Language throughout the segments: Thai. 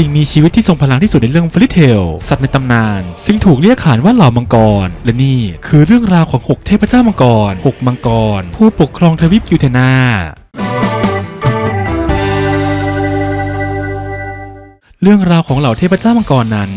สิ่งมีชีวิตที่ทรงพลังที่สุดในเรื่องฟลิเทลสัตว์ในตำนาน ซึ่งถูกเรียกขานว่าเหล่ามังกร และนี่คือเรื่องราวของ 6 เทพเจ้ามังกร 6 มังกร ผู้ปกครองทวีปกิวเทนา เรื่องราวของเหล่าเทพเจ้ามังกรนั้น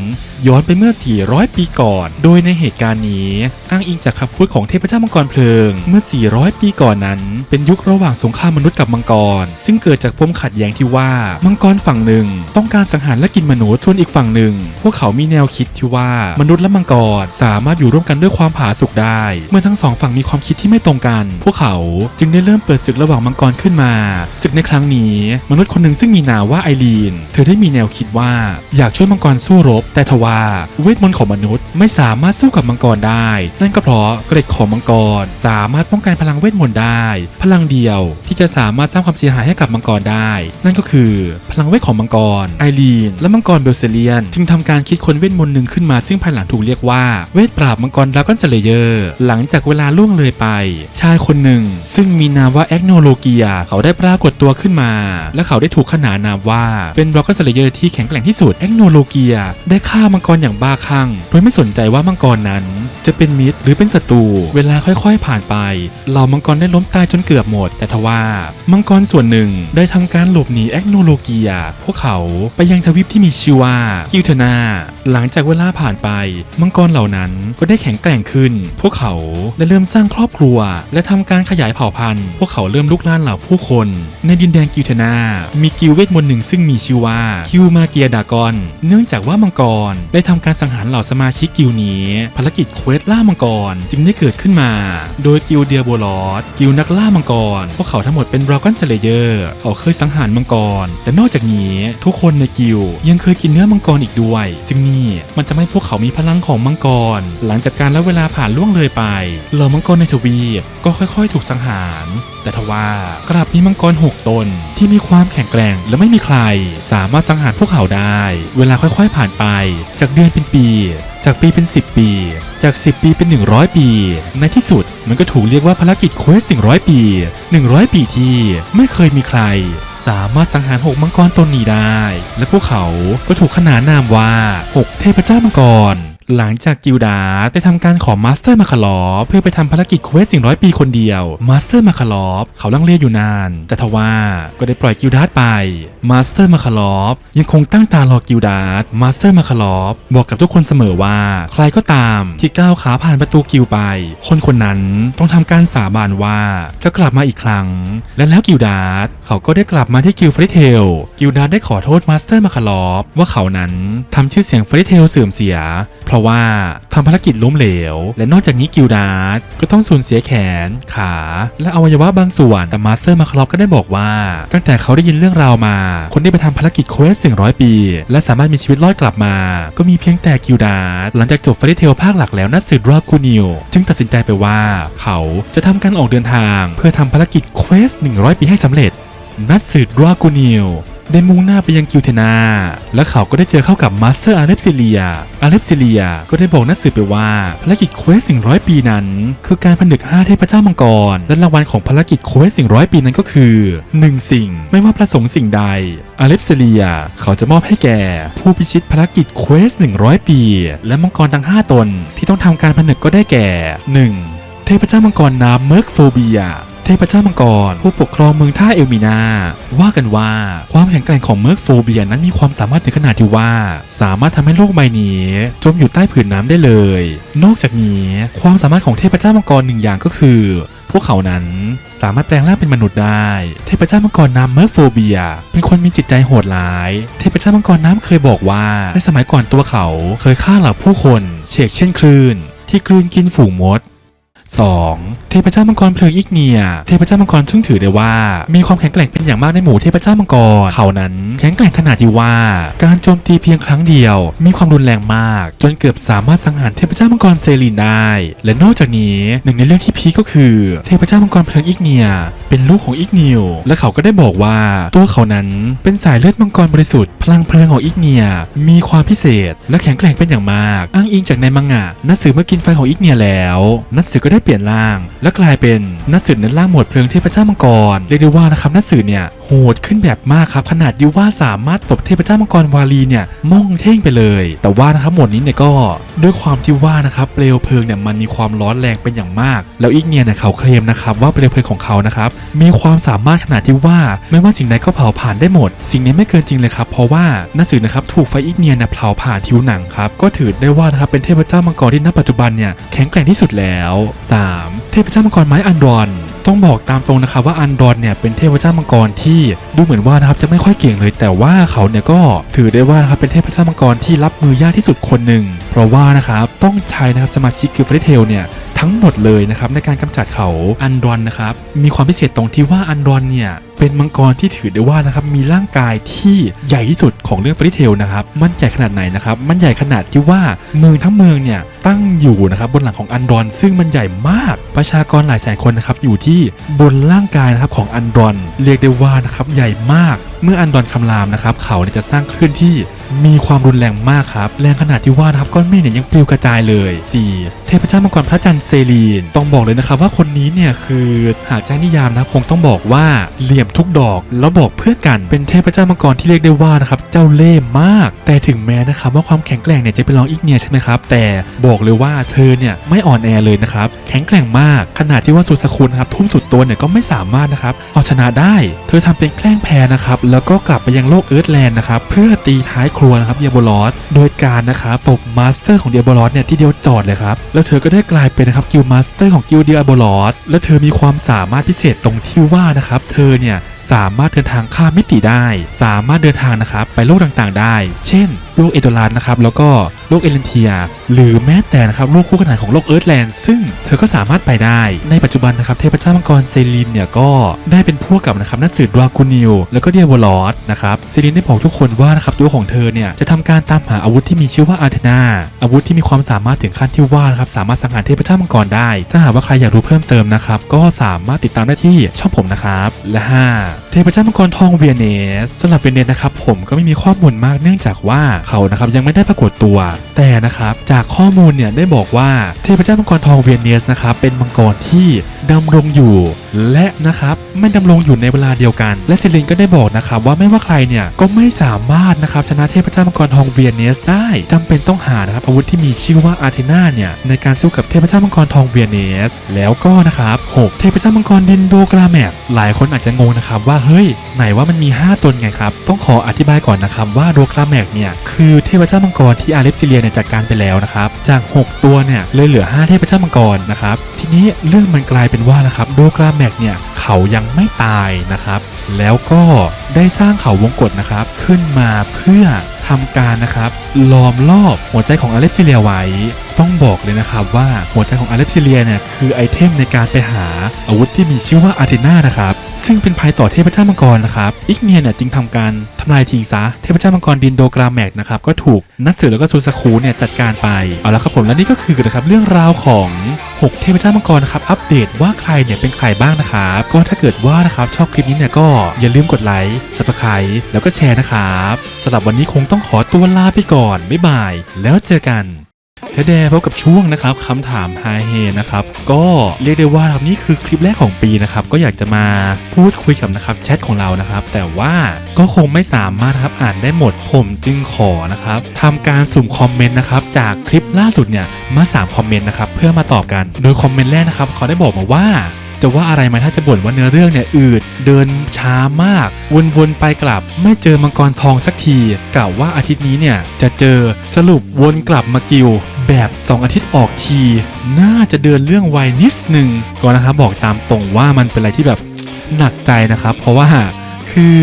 ย้อนไปเมื่อ 400 ปีก่อน โดยในเหตุการณ์นี้ อ้างอิงจากคำพูดของเทพเจ้ามังกรเพลิง เมื่อ 400 ปีก่อนนั้น เป็นยุคระหว่างสงครามมนุษย์กับมังกร ซึ่งเกิดจากปมขัดแย้งที่ว่า มังกรฝั่งหนึ่ง ต้องการสังหารและกินมนุษย์ส่วนอีกฝั่งหนึ่ง พวกเขามีแนวคิดที่ว่ามนุษย์และมังกรสามารถอยู่ร่วมกันด้วยความผาสุกได้ เมื่อทั้งสองฝั่งมีความคิดที่ไม่ตรงกัน พวกเขาจึงได้เริ่มเปิดศึกระหว่างมังกรขึ้นมา ศึกในครั้งนี้ มนุษย์คนหนึ่งซึ่งมีนามว่าไอรีน เธอได้มีแนวคิดว่าอยากช่วยมังกรสู้รบ แต่ทว่าเวทมนต์ของมนุษย์ไม่สามารถสู้กับมังกรได้ นั่นก็เพราะเกร็ดของมังกรสามารถป้องกันพลังเวทมนต์ได้ พลังเดียวที่จะสามารถสร้างความเสียหายให้กับมังกรได้ นั่นก็คือ พลังเวทของมังกรไอรีนและมังกรเบลเซเลียน จึงทำการคิดค้นเวทมนต์หนึ่งขึ้นมาซึ่งภายหลังถูกเรียกว่าเวทปราบมังกรดราก้อนสเลเยอร์หลังจากเวลาล่วงเลยไป ชายคนหนึ่ง ซึ่งมีนามว่าแอกโนโลเกียเขาได้ปรากฏตัวขึ้นมา และเขาได้ถูกขนานนามว่าเป็นดราก้อนสเลเยอร์ที่แข็งแกร่งที่สุดแอกโนโลเกีย ได้ฆ่ามังกรอย่างบ้าคลั่ง โดยไม่สนใจว่ามังกรนั้น จะเป็นมิตรหรือเป็นศัตรู เวลาค่อยๆผ่านไป เหล่ามังกรได้ล้มตายจนเกือบหมด แต่ทว่ามังกรส่วนหนึ่งได้ทำการหลบหนีแอกโนโลเกีย พวกเขาไปยังทวีปที่มีชื่อว่ากิวเทนา หลังจากเวลาผ่านไป มังกรเหล่านั้นก็ได้แข็งแกร่งขึ้น พวกเขาได้เริ่มสร้างครอบครัว และทำการขยายเผ่าพันธุ์ พวกเขาเริ่มลุกลานเหล่าผู้คน ในดินแดนกิวเทนา มีกิวเวทมนต์หนึ่งซึ่งมีชื่อว่าคิวมาเกียดากอน เนื่องจากว่ามังกรได้ทำการสังหารเหล่าสมาชิกกิวนี้ ภารกิจเควสล่ามังกรจึงได้เกิดขึ้นมา โดยกิวเดียโบลอสกิวนักล่ามังกร พวกเขาทั้งหมดเป็นดราก้อนสเลเยอร์ เขาเคยสังหารมังกรแต่นอกจากนี้ ทุกคนในกิวยังเคยกินเนื้อมังกรอีกด้วย ซึ่งนี่มันทำให้พวกเขามีพลังของมังกร หลังจากการและเวลาผ่านล่วงเลยไป เหล่ามังกรในทวีปก็ค่อยๆ ถูกสังหาร แต่ทว่ากลับมีมังกรหกตนที่มีความแข็งแกร่งและไม่มีใคร สามารถสังหารพวกเขาได้ เวลาค่อยๆผ่านไป จากเดือนเป็นปี จากปีเป็น 10 ปี จาก 10 ปีเป็น 100 ปี ในที่สุดมันก็ถูกเรียกว่าภารกิจเควส100 ปี 100 ปีที่ไม่เคยมีใคร สามารถสังหารหกมังกรตนนี้ได้ และพวกเขาก็ถูกขนานนามว่าหกเทพเจ้ามังกร หลังจากกิลดาได้ทำการขอมาสเตอร์มาคาลอฟเพื่อไปทำภารกิจเควสสิ่งร้อยปีคนเดียวมาสเตอร์มาคาลอฟเขาลังเลอยู่นาน แต่ทว่าก็ได้ปล่อยกิลดาไปมาสเตอร์มาคาลอฟยังคงตั้งตารอกิลดามาสเตอร์มาคาลอฟบอกกับทุกคนเสมอว่า ใครก็ตามที่ก้าวขาผ่านประตูกิลไป คนคนนั้นต้องทำการสาบานว่าจะกลับมาอีกครั้ง และแล้วกิลดาเขาก็ได้กลับมาที่กิลฟริเทลกิลดาได้ขอโทษมาสเตอร์มาคาลอฟว่าเขานั้นทำชื่อเสียงฟริเทลเสื่อมเสีย เพราะว่าทำภารกิจล้มเหลว และนอกจากนี้กิลดาร์ดก็ต้องสูญเสียแขน ขา และอวัยวะบางส่วน แต่มาสเตอร์มาคลอฟก็ได้บอกว่า ตั้งแต่เขาได้ยินเรื่องราวมา คนที่ไปทำภารกิจเควสสิ่งร้อยปี และสามารถมีชีวิตรอดกลับมา ก็มีเพียงแต่กิลดาร์ดหลังจากจบฟริเทลภาคหลักแล้วนัดสืบรอกูนิวจึงตัดสินใจไปว่า เขาจะทำการออกเดินทาง เพื่อทำภารกิจเควส100 ปีให้สำเร็จนัดสืบรากูนิว ได้มุ่งหน้าไปยังกิวเทนา และเขาก็ได้เจอเข้ากับมาสเตอร์อาเลปซิเลีย อาเลปซิเลียก็ได้บอกนักสืบไปว่าภารกิจเควสสิ่งร้อยปีนั้น คือการผนึก5เทพเจ้ามังกร และรางวัลของภารกิจเควสสิ่งร้อยปีนั้นก็คือ 1 สิ่งไม่ว่าประสงค์สิ่งใด อาเลปซิเลียเขาจะมอบให้แก่ผู้พิชิตภารกิจเควส100 ปี และมังกรทั้ง 5 ตน ที่ต้องทำการผนึกก็ได้แก่ 1. เทพเจ้ามังกรน้ำเมิร์กโฟเบีย ทพเจ้ามังกร ผู้ปกครองเมืองท่าเอลมินา ว่ากันว่าความแข็งแกร่งของเมิร์กโฟเบียนั้นมีความสามารถถึงขนาดที่ว่า สามารถทำให้โลกใบนี้ จมอยู่ใต้ผืนน้ำได้เลย นอกจากนี้ความสามารถของเทพเจ้ามังกรหนึ่งอย่างก็คือ พวกเขานั้นสามารถแปลงร่างเป็นมนุษย์ได้ เทพเจ้ามังกรน้ำเมิร์กโฟเบีย เป็นคนมีจิตใจโหดร้าย เทพเจ้ามังกรน้ำเคยบอกว่าในสมัยก่อนตัวเขาเคยฆ่าเหล่าผู้คนเชกเช่นคลื่นที่กลืนกินฝูงมด 2. เทพเจ้ามังกรเพลิงอิกเนีย เทพเจ้ามังกรซึ่งถือได้ว่า มีความแข็งแกร่งเป็นอย่างมากในหมู่เทพเจ้ามังกรเขานั้นแข็งแกร่งขนาดที่ว่า การโจมตีเพียงครั้งเดียว มีความรุนแรงมาก จนเกือบสามารถสังหารเทพเจ้ามังกรเซรีนได้ และนอกจากนี้หนึ่งในเรื่องที่พีก็คือ เทพเจ้ามังกรเพลิงอิกเนีย เป็นลูกของอิกนิวและเขาก็ได้บอกว่า ตัวเขานั้นเป็นสายเลือดมังกรบริสุทธิ์พลังเพลิงของอิกเนีย มีความพิเศษ และแข็งแกร่งเป็นอย่างมาก อ้างอิงจากในมังงะนัตสือเมื่อกินไฟของอิกเนียแล้ว นัตสือก็ได้เปลี่ยนร่าง และกลายเป็นนักสืบในร่างหมวดเพลิงเทพเจ้ามังกรเรียกได้ว่านะครับนักสืบเนี่ยโหดขึ้นแบบมากครับขนาดที่ว่าสามารถตบเทพเจ้ามังกรวาลีเนี่ยม่องเท่งไปเลย แต่ว่านะครับหมวดนี้เนี่ยก็ด้วยความที่ว่านะครับเปลวเพลิงเนี่ยมันมีความร้อนแรงเป็นอย่างมาก แล้วอีกเนี่ยเนี่ยเขาเคลมนะครับว่าเปลวเพลิงของเขานะครับมีความสามารถขนาดที่ว่าไม่ว่าสิ่งใดก็เผาผ่านได้หมด สิ่งนี้ไม่เกินจริงเลยครับเพราะว่านักสืบนะครับถูกไฟอีกเนียนเนี่ยเผาผ่านผิวหนังครับก็ถือได้ว่านะครับเป็นเทพเจ้ามังกรที่ณปัจจุบันเนี่ยแข็งแกร่งที่สุดแล้ว 3. เทพเจ้ามังกรไม้อันดอน ต้องบอกตามตรงนะครับว่าอันดอนเนี่ยเป็นเทพเจ้ามังกรที่ดูเหมือนว่านะครับจะไม่ค่อยเก่งเลย แต่ว่าเขาเนี่ยก็ถือได้ว่านะครับเป็นเทพเจ้ามังกรที่รับมือยากที่สุดคนหนึ่งเพราะว่านะครับต้องใช้นะครับสมาชิกกิลเฟรเทลเนี่ย ทั้งหมดเลยนะครับในการกำจัดเขาอันดอนนะครับมีความพิเศษตรงที่ว่าอันดอนเนี่ยเป็นมังกรที่ถือได้ว่านะครับมีร่างกายที่ใหญ่ที่สุดของเรื่องฟรเทลนะครับมันใหญ่ขนาดไหนนะครับมันใหญ่ขนาดที่ว่าเมืองทั้งเมืองเนี่ยตั้งอยู่นะครับบนหลังของอันดอน ซึ่งมันใหญ่มากประชากรหลายแสนคนนะครับอยู่ที่บนร่างกายนะครับของอันดอน เรียกได้ว่านะครับใหญ่มาก เมื่ออันดอนคำรามนะครับเขาเนี่ยจะสร้างคลื่นที่มีความรุนแรงมากครับแรงขนาดที่ว่านะครับก้อนเมฆเนี่ยยังปลิวกระจายเลย 4. เทพเจ้ามังกรพระจันทร์เซรีน ต้องบอกเลยนะครับว่าคนนี้เนี่ยคือหากจะให้นิยามนะคงต้องบอกว่าเหลี่ยมทุกดอกแล้วบอกเพื่อนกันเป็นเทพเจ้ามังกรที่เรียกได้ว่านะครับเจ้าเล่ห์มาก แต่ถึงแม้นะครับว่าความแข็งแกร่งเนี่ยจะเป็นรองอีกเนียใช่ไหมครับแต่บอกเลยว่าเธอเนี่ยไม่อ่อนแอเลยนะครับแข็งแกร่งมากขนาดที่ว่าสุสกุลนะครับทุ่มสุดตัวเนี่ยก็ไม่สามารถนะครับเอาชนะได้ เธอทำเป็นแกล้งแพ้นะครับแล้วก็กลับไปยังโลกเอิร์ธแลนด์นะครับเพื่อตีท้ายครัวนะครับเดียโบลอสโดยการนะครับตบมาสเตอร์ของเดียโบลอสเนี่ยที่เดียวจอดเลยครับแล้วเธอก็ได้กลายเป็นนะครับกิลมาสเตอร์ของกิลเดียโบลอสและเธอมีความสามารถพิเศษตรงที่ว่านะครับเธอเนี่ยสามารถเดินทางข้ามมิติได้ สามารถเดินทางนะครับไปโลกต่างๆ ได้ เช่น โลกเอโดลานนะครับแล้วก็โลกเอเลนเทีย หรือแม้แต่นะครับโลกคู่ขนานของโลกเอิร์ธแลนด์ซึ่งเธอก็สามารถไปได้ ในปัจจุบันนะครับเทพเจ้ามังกรเซลินเนี่ยก็ได้เป็นพวกกับนะครับนักสืบดรากูนิลแล้วก็เดียโบลอสนะครับเซลินได้บอกทุกคนว่านะครับตัวของเธอเนี่ยจะทำการตามหาอาวุธที่มีชื่อว่าอาร์เทนาอาวุธที่มีความสามารถถึงขั้นที่ว่านะครับสามารถสังหารเทพเจ้ามังกรได้ ถ้าหากว่าใครอยากรู้เพิ่มเติมนะครับก็สามารถติดตามได้ที่ช่องผมนะครับและ 5 เทพเจ้ามังกรทองเวียเนสสำหรับเวียเนสนะครับผมก็ไม่มีข้อมูลมากเนื่องจากว่าเขานะครับยังไม่ได้ปรากฏตัว แต่นะครับจากข้อมูลเนี่ยได้บอกว่าเทพเจ้ามังกรทองเวียนเนสนะครับเป็นมังกรที่ ดำรงอยู่ และนะครับไม่ดำรงอยู่ในเวลาเดียวกัน และเซลินก็ได้บอกนะครับว่าไม่ว่าใครเนี่ยก็ไม่สามารถนะครับชนะเทพเจ้ามังกรทองเวียเนสได้จำเป็นต้องหานะครับอาวุธที่มีชื่อว่าอาร์เทนาเนี่ยในการสู้กับเทพเจ้ามังกรทองเวียเนส แล้วก็นะครับ6เทพเจ้ามังกรดินโดกราแมกหลายคนอาจจะงงนะครับว่าเฮ้ย ไหนว่ามันมี 5ตนไงครับ ต้องขออธิบายก่อนนะครับว่าโดกราแมกเนี่ยคือเทพเจ้ามังกรที่อาเลปซิเลียเนี่ยจัดการไปแล้วนะครับจาก 6 ตัวเนี่ยเลยเหลือ 5 เทพเจ้ามังกรนะครับทีนี้เรื่องมันกลายเป็นว่านะครับโดกราแมกเนี่ยเขายังไม่ตายนะครับ แล้วก็ได้สร้างเขาวงกฏนะครับ ขึ้นมาเพื่อทำการนะครับล้อมรอบหัวใจของอเล็กซิเลียไว้ ต้องบอกเลยนะครับว่าหัวใจของอเล็กซิเลียเนี่ยคือไอเทมในการไปหาอาวุธที่มีชื่อว่าอาร์เทนานะครับซึ่งเป็นภัยต่อเทพเจ้ามังกรนะครับอิกเนียเนี่ยจึงทำการำลายทิ้งซะ เทพเจ้ามังกรดินโดกราแมกนะครับก็ถูกนักสืบแล้วก็ซูซาคุเนี่ยจัดการไป เอาละครับผมและนี่ก็คือนะครับเรื่องราวของ 6 เทพเจ้ามังกรนะครับอัปเดตว่าใครเนี่ยเป็นใครบ้างนะครับก็ถ้าเกิดว่านะครับชอบคลิปนี้เนี่ยก็อย่าลืมกดไลค์สับสไครแล้วก็แชร์นะครับสำหรับวันนี้คงต้องขอตัวลาไปก่อนบ๊ายบาย แล้วเจอกัน ทเดพบกับช่วงนะครับคำถามไฮเฮนะครับก็เรียกได้ว่าครับนี่คือคลิปแรกของปีนะครับก็อยากจะมาพูดคุยกับนะครับแชทของเรานะครับ แต่ว่าก็คงไม่สามารถครับอ่านได้หมดผมจึงขอนะครับทำการสุ่มคอมเมนต์นะครับจากคลิปล่าสุดเนี่ยมา3คอมเมนต์นะครับเพื่อมาตอบกันโดยคอมเมนต์แรกนะครับเขาได้บอกมาว่า จะว่าอะไรไหมถ้าจะบ่นว่าเนื้อเรื่องเนี่ยอืดเดินช้ามาก วนๆไปกลับ ไม่เจอมังกรทองสักทีกล่าวว่าอาทิตย์นี้เนี่ยจะเจอสรุปวนกลับมากิลแบบ2อาทิตย์ออกที น่าจะเดินเรื่องไวนิดหนึ่งก่อนนะครับบอกตามตรงว่ามันเป็นอะไรที่แบบหนักใจนะครับ เพราะว่าคือ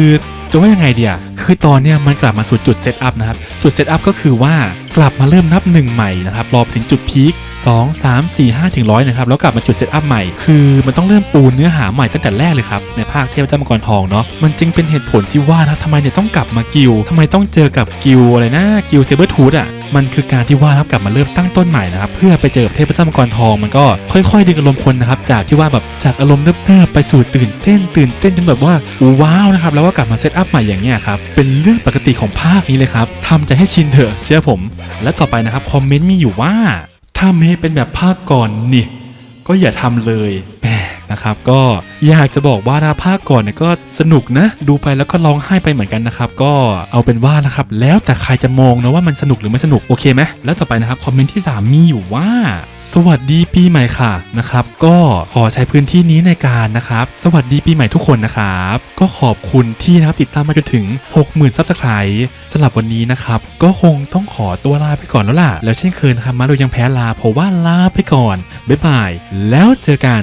จะว่ายังไงเดียคือตอนเนี้ยมันกลับมาสู่จุดเซตอัพนะครับ จุดเซตอัพก็คือว่ากลับมาเริ่มนับหนึ่งใหม่นะครับรอไปถึงจุดพีค2 3 4 5ถึงร้อยนะครับแล้วกลับมาจุดเซตอัพใหม่คือมันต้องเริ่มปูเนื้อหาใหม่ตั้งแต่แรกเลยครับในภาคเทพเจ้ามังกรทองเนาะมันจึงเป็นเหตุผลที่ว่านะทำไมเนี่ยต้องกลับมากิลทำไมต้องเจอกับกิลอะไรนะกิลเซเบอร์ทูธอะ มันคือการที่ว่านะครับกลับมาเริ่มตั้งต้นใหม่นะครับเพื่อไปเจอกับเทพเจ้ามังกรทองมันก็ค่อยๆดึงอารมณ์คนนะครับจากที่ว่าแบบจากอารมณ์เนิบๆไปสู่ตื่นเต้นตื่นเต้นจนแบบว่าว้าวนะครับแล้วก็กลับมาเซตอัพใหม่อย่างเงี้ยครับเป็นเรื่องปกติของภาคนี้เลยครับทำใจให้ชินเถอะเชื่อผม และต่อไปนะครับคอมเมนต์มีอยู่ว่าถ้าเมย์เป็นแบบภาคก่อนนี่ก็อย่าทำเลยแหม นะครับ ก็อยากจะบอกว่านะภาคก่อนเนี่ยก็สนุกนะ ดูไปแล้วก็ร้องไห้ไปเหมือนกันนะครับ ก็เอาเป็นว่านะครับ แล้วแต่ใครจะมองนะว่ามันสนุกหรือไม่สนุกโอเคไหมแล้วต่อไปนะครับคอมเมนต์ที่ 3 มีอยู่ว่า สวัสดีปีใหม่ค่ะนะครับ ก็ขอใช้พื้นที่นี้ในการนะครับ สวัสดีปีใหม่ทุกคนนะครับ ก็ขอบคุณที่นะครับติดตามมาจนถึง 60,000ซับสไครต์สำหรับวันนี้นะครับ ก็คงต้องขอตัวลาไปก่อนแล้วล่ะ แล้วเช่นเคยนะครับมาโดยยังแพ้ลาเพราะว่าลาไปก่อน บ๊ายบาย แล้วเจอกัน